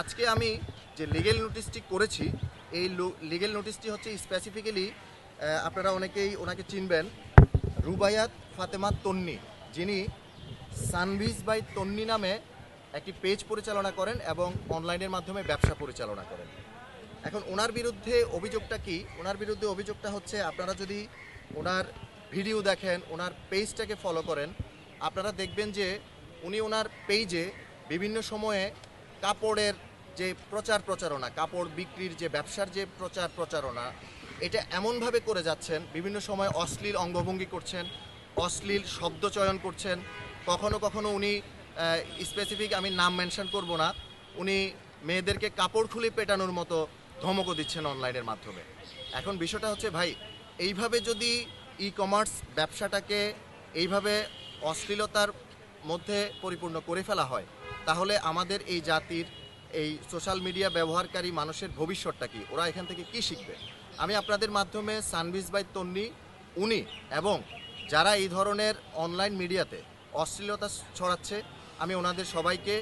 আজকে আমি যে লিগেল নোটিশটি করেছি, এই লিগেল নোটিশটি হচ্ছে স্পেসিফিক্যালি আপনারা অনেকেই ওনাকে চিনবেন, রুবায়াত ফাতেমা তন্নি, যিনি সানভিজ বাই তন্নি নামে একটি পেজ পরিচালনা করেন এবং অনলাইনের মাধ্যমে ব্যবসা পরিচালনা করেন। এখন ওনার বিরুদ্ধে অভিযোগটা কি? ওনার বিরুদ্ধে অভিযোগটা হচ্ছে, আপনারা যদি ওনার ভিডিও দেখেন, ওনার পেজটাকে ফলো করেন, আপনারা দেখবেন যে উনি ওনার পেজে বিভিন্ন সময়ে কাপড়ের যে প্রচার প্রচারণা, কাপড় বিক্রির যে ব্যবসার যে প্রচার প্রচারণা, এটা এমনভাবে করে যাচ্ছেন, বিভিন্ন সময় অশ্লীল অঙ্গভঙ্গি করছেন, অশ্লীল শব্দ চয়ন করছেন। কখনো কখনো উনি স্পেসিফিক আমি নাম মেনশন করব না, উনি মেয়েদেরকে কাপড় খুলে পেটানোর মতো ধমকও দিচ্ছেন অনলাইনের মাধ্যমে। এখন বিষয়টা হচ্ছে, ভাই, এইভাবে যদি ই কমার্স ব্যবসাটাকে এইভাবে অশ্লীলতার মধ্যে পরিপূর্ণ করে ফেলা হয়, তাহলে আমাদের এই জাতির এই সোশ্যাল মিডিয়া ব্যবহারকারী মানুষের ভবিষ্যৎটা কি? ওরা এখান থেকে কি শিখবে? আমি আপনাদের মাধ্যমে সানভিজ বাই তন্নি, উনি এবং যারা এই ধরনের অনলাইন মিডিয়াতে অশ্লীলতা ছড়াচ্ছে, আমি ওনাদের সবাইকে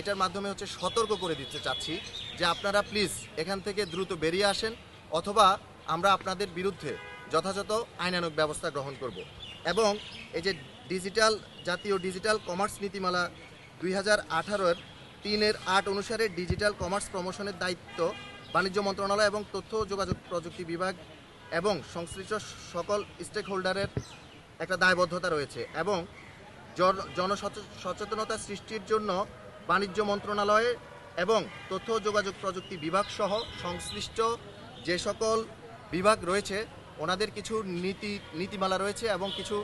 এটার মাধ্যমে হচ্ছে সতর্ক করে দিতে চাচ্ছি যে আপনারা প্লিজ এখান থেকে দ্রুত বেরিয়ে আসেন অথবা আমরা আপনাদের বিরুদ্ধে যথাযথ আইনানুগ ব্যবস্থা গ্রহণ করব। এবং এই যে ডিজিটাল জাতীয় ডিজিটাল কমার্স নীতিমালা দুই হাজার আঠারোর তিনের আট অনুসারে ডিজিটাল কমার্স প্রমোশনের দায়িত্ব বাণিজ্য মন্ত্রণালয় এবং তথ্য যোগাযোগ প্রযুক্তি বিভাগ এবং সংশ্লিষ্ট সকল স্টেক হোল্ডারের একটা দায়বদ্ধতা রয়েছে এবং জন- জনসচেতনতা সৃষ্টির জন্য বাণিজ্য মন্ত্রণালয়ে এবং তথ্য যোগাযোগ প্রযুক্তি বিভাগ সহ সংশ্লিষ্ট যে সকল বিভাগ রয়েছে ওনাদের কিছু নীতি, নীতিমালা রয়েছে এবং কিছু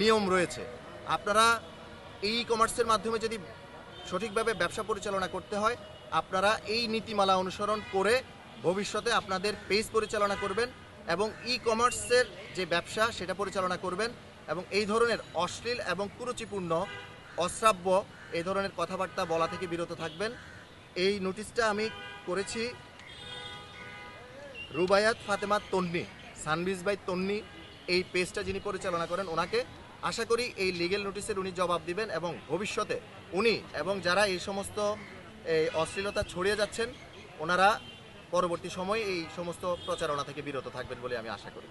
নিয়ম রয়েছে। আপনারা ই কমার্সের মাধ্যমে যদি সঠিকভাবে ব্যবসা পরিচালনা করতে হয়, আপনারা এই নীতিমালা অনুসরণ করে ভবিষ্যতে আপনাদের পেজ পরিচালনা করবেন এবং ই কমার্সের যে ব্যবসা, সেটা পরিচালনা করবেন এবং এই ধরনের অশ্লীল এবং কুরুচিপূর্ণ, অশ্রাব্য এই ধরনের কথাবার্তা বলা থেকে বিরত থাকবেন। এই নোটিশটা আমি করেছি রুবায়াত ফাতেমা তন্নি। সানবিজ বাই তন্নি এই পেজটা যিনি পরিচালনা করেন, ওনাকে আশা করি এই লিগেল নোটিশের উনি জবাব দিবেন এবং ভবিষ্যতে উনি এবং যারা এই সমস্ত, এই অশ্লীলতা ছড়িয়ে যাচ্ছেন, ওনারা পরবর্তী সময়ে এই সমস্ত প্রচারণা থেকে বিরত থাকবেন বলে আমি আশা করি।